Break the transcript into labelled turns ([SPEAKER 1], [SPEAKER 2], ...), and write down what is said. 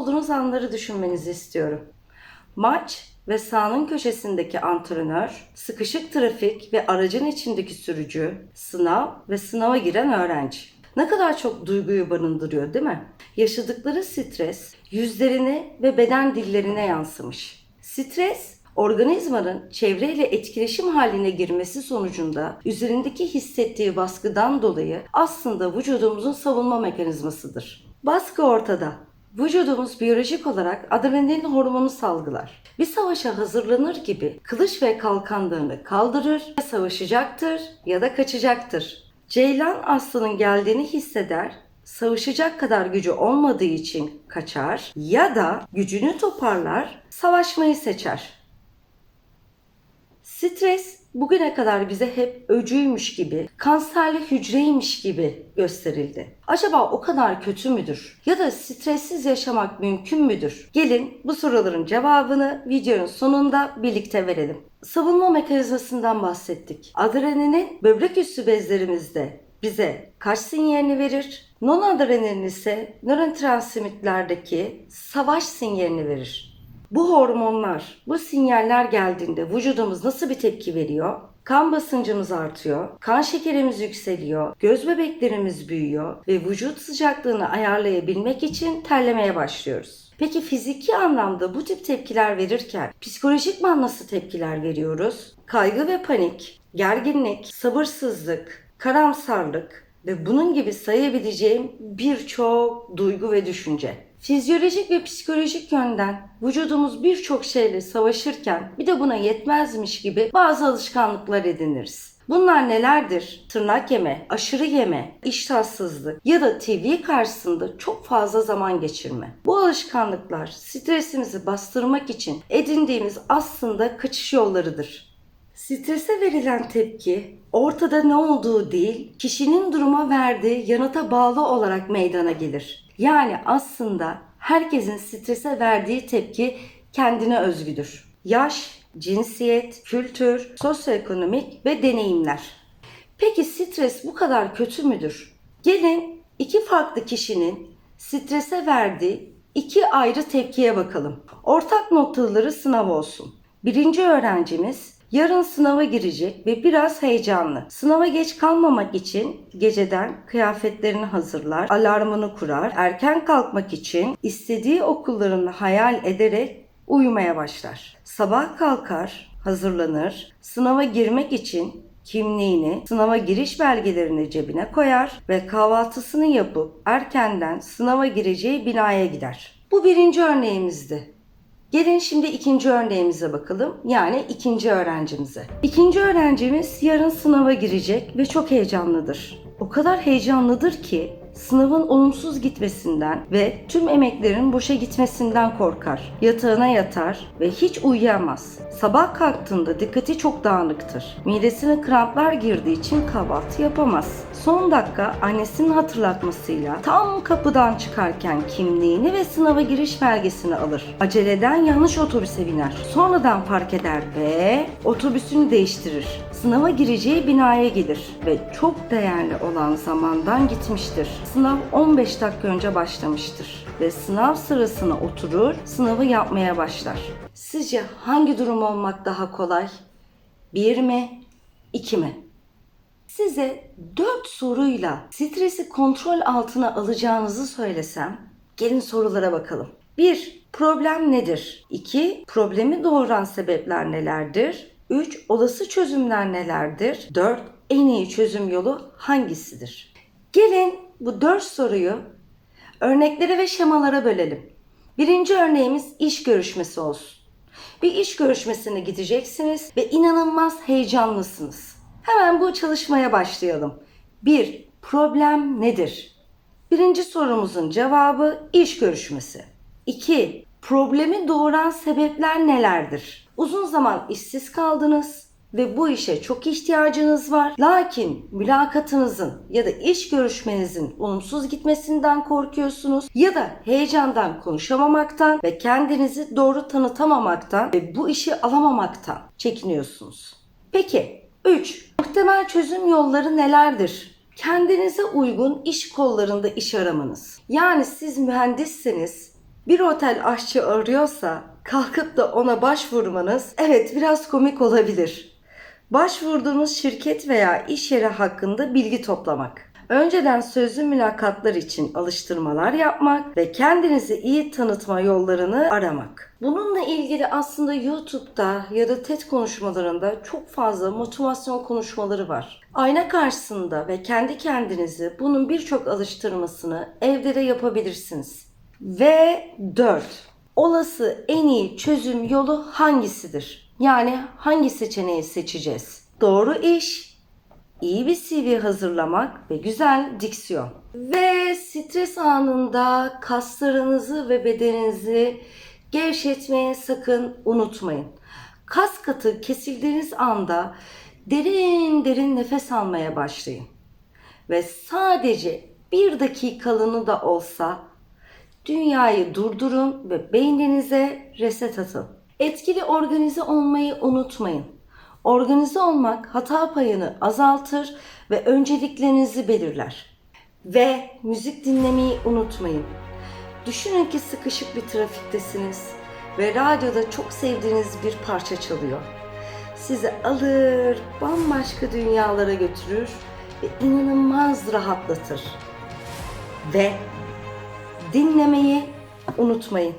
[SPEAKER 1] yaşadığınız anları düşünmenizi istiyorum. Maç ve sahanın köşesindeki antrenör, sıkışık trafik ve aracın içindeki sürücü, sınav ve sınava giren öğrenci. Ne kadar çok duyguyu barındırıyor değil mi? Yaşadıkları stres yüzlerine ve beden dillerine yansımış. Stres organizmanın çevreyle etkileşim haline girmesi sonucunda üzerindeki hissettiği baskıdan dolayı aslında vücudumuzun savunma mekanizmasıdır. Baskı ortada. Vücudumuz biyolojik olarak adrenalin hormonu salgılar. Bir savaşa hazırlanır gibi kılıç ve kalkanlarını kaldırır ve savaşacaktır ya da kaçacaktır. Ceylan aslanın geldiğini hisseder, savaşacak kadar gücü olmadığı için kaçar ya da gücünü toparlar, savaşmayı seçer. Stres bugüne kadar bize hep öcüymüş gibi, kanserli hücreymiş gibi gösterildi. Acaba o kadar kötü müdür? Ya da stressiz yaşamak mümkün müdür? Gelin bu soruların cevabını videonun sonunda birlikte verelim. Savunma mekanizmasından bahsettik. Adrenalin böbrek üstü bezlerimizde bize kaç sinyalini verir? Non-adrenalin ise nörotransmittlerdeki savaş sinyalini verir. Bu hormonlar, bu sinyaller geldiğinde vücudumuz nasıl bir tepki veriyor? Kan basıncımız artıyor, kan şekerimiz yükseliyor, göz bebeklerimiz büyüyor ve vücut sıcaklığını ayarlayabilmek için terlemeye başlıyoruz. Peki fiziki anlamda bu tip tepkiler verirken psikolojikman nasıl tepkiler veriyoruz? Kaygı ve panik, gerginlik, sabırsızlık, karamsarlık ve bunun gibi sayabileceğim birçok duygu ve düşünce. Fizyolojik ve psikolojik yönden vücudumuz birçok şeyle savaşırken bir de buna yetmezmiş gibi bazı alışkanlıklar ediniriz. Bunlar nelerdir? Tırnak yeme, aşırı yeme, iştahsızlık ya da TV karşısında çok fazla zaman geçirme. Bu alışkanlıklar stresimizi bastırmak için edindiğimiz aslında kaçış yollarıdır. Strese verilen tepki ortada ne olduğu değil, kişinin duruma verdiği yanıta bağlı olarak meydana gelir. Yani aslında herkesin strese verdiği tepki kendine özgüdür. Yaş, cinsiyet, kültür, sosyoekonomik ve deneyimler. Peki stres bu kadar kötü müdür? Gelin iki farklı kişinin strese verdiği iki ayrı tepkiye bakalım. Ortak noktaları sınav olsun. Birinci öğrencimiz Yarın sınava girecek ve biraz heyecanlı. Sınava geç kalmamak için geceden kıyafetlerini hazırlar, alarmını kurar, erken kalkmak için istediği okullarını hayal ederek uyumaya başlar. Sabah kalkar, hazırlanır, sınava girmek için kimliğini, sınava giriş belgelerini cebine koyar ve kahvaltısını yapıp erkenden sınava gireceği binaya gider. Bu birinci örneğimizdi. Gelin şimdi ikinci örneğimize bakalım. Yani ikinci öğrencimize. İkinci öğrencimiz yarın sınava girecek ve çok heyecanlıdır. O kadar heyecanlıdır ki sınavın olumsuz gitmesinden ve tüm emeklerin boşa gitmesinden korkar. Yatağına yatar ve hiç uyuyamaz. Sabah kalktığında dikkati çok dağınıktır. Midesine kramplar girdiği için kahvaltı yapamaz. Son dakika annesinin hatırlatmasıyla tam kapıdan çıkarken kimliğini ve sınava giriş belgesini alır. Aceleden yanlış otobüse biner. Sonradan fark eder ve otobüsünü değiştirir. Sınava gireceği binaya gelir ve çok değerli olan zamandan gitmiştir. Sınav 15 dakika önce başlamıştır ve sınav sırasına oturur, sınavı yapmaya başlar. Sizce hangi durum olmak daha kolay? Bir mi? iki mi? Size 4 soruyla stresi kontrol altına alacağınızı söylesem, gelin sorulara bakalım. 1. Problem nedir? 2. Problemi doğuran sebepler nelerdir? 3. Olası çözümler nelerdir? 4. En iyi çözüm yolu hangisidir? Gelin bu 4 soruyu örneklere ve şemalara bölelim. Birinci örneğimiz iş görüşmesi olsun. Bir iş görüşmesine gideceksiniz ve inanılmaz heyecanlısınız. Hemen bu çalışmaya başlayalım. 1. Problem nedir? Birinci sorumuzun cevabı iş görüşmesi. 2. Problemi doğuran sebepler nelerdir? Uzun zaman işsiz kaldınız ve bu işe çok ihtiyacınız var. Lakin mülakatınızın ya da iş görüşmenizin olumsuz gitmesinden korkuyorsunuz ya da heyecandan konuşamamaktan ve kendinizi doğru tanıtamamaktan ve bu işi alamamaktan çekiniyorsunuz. Peki 3. Muhtemel çözüm yolları nelerdir? Kendinize uygun iş kollarında iş aramanız. Yani siz mühendisseniz bir otel aşçı arıyorsa kalkıp da ona başvurmanız evet biraz komik olabilir. Başvurduğunuz şirket veya iş yeri hakkında bilgi toplamak. Önceden sözlü mülakatlar için alıştırmalar yapmak ve kendinizi iyi tanıtma yollarını aramak. Bununla ilgili aslında YouTube'da ya da TED konuşmalarında çok fazla motivasyon konuşmaları var. Ayna karşısında ve kendi kendinizi bunun birçok alıştırmasını evde de yapabilirsiniz. Ve 4. Olası en iyi çözüm yolu hangisidir? Yani hangi seçeneği seçeceğiz? Doğru iş, iyi bir CV hazırlamak ve güzel diksiyon. Ve stres anında kaslarınızı ve bedeninizi gevşetmeye sakın unutmayın. Kas katı kesildiğiniz anda derin derin nefes almaya başlayın. Ve sadece bir dakikalığını da olsa dünyayı durdurun ve beyninize reset atın. Etkili organize olmayı unutmayın. Organize olmak hata payını azaltır ve önceliklerinizi belirler. Ve müzik dinlemeyi unutmayın. Düşünün ki sıkışık bir trafiktesiniz ve radyoda çok sevdiğiniz bir parça çalıyor. Sizi alır, bambaşka dünyalara götürür ve inanılmaz rahatlatır. Ve dinlemeyi unutmayın.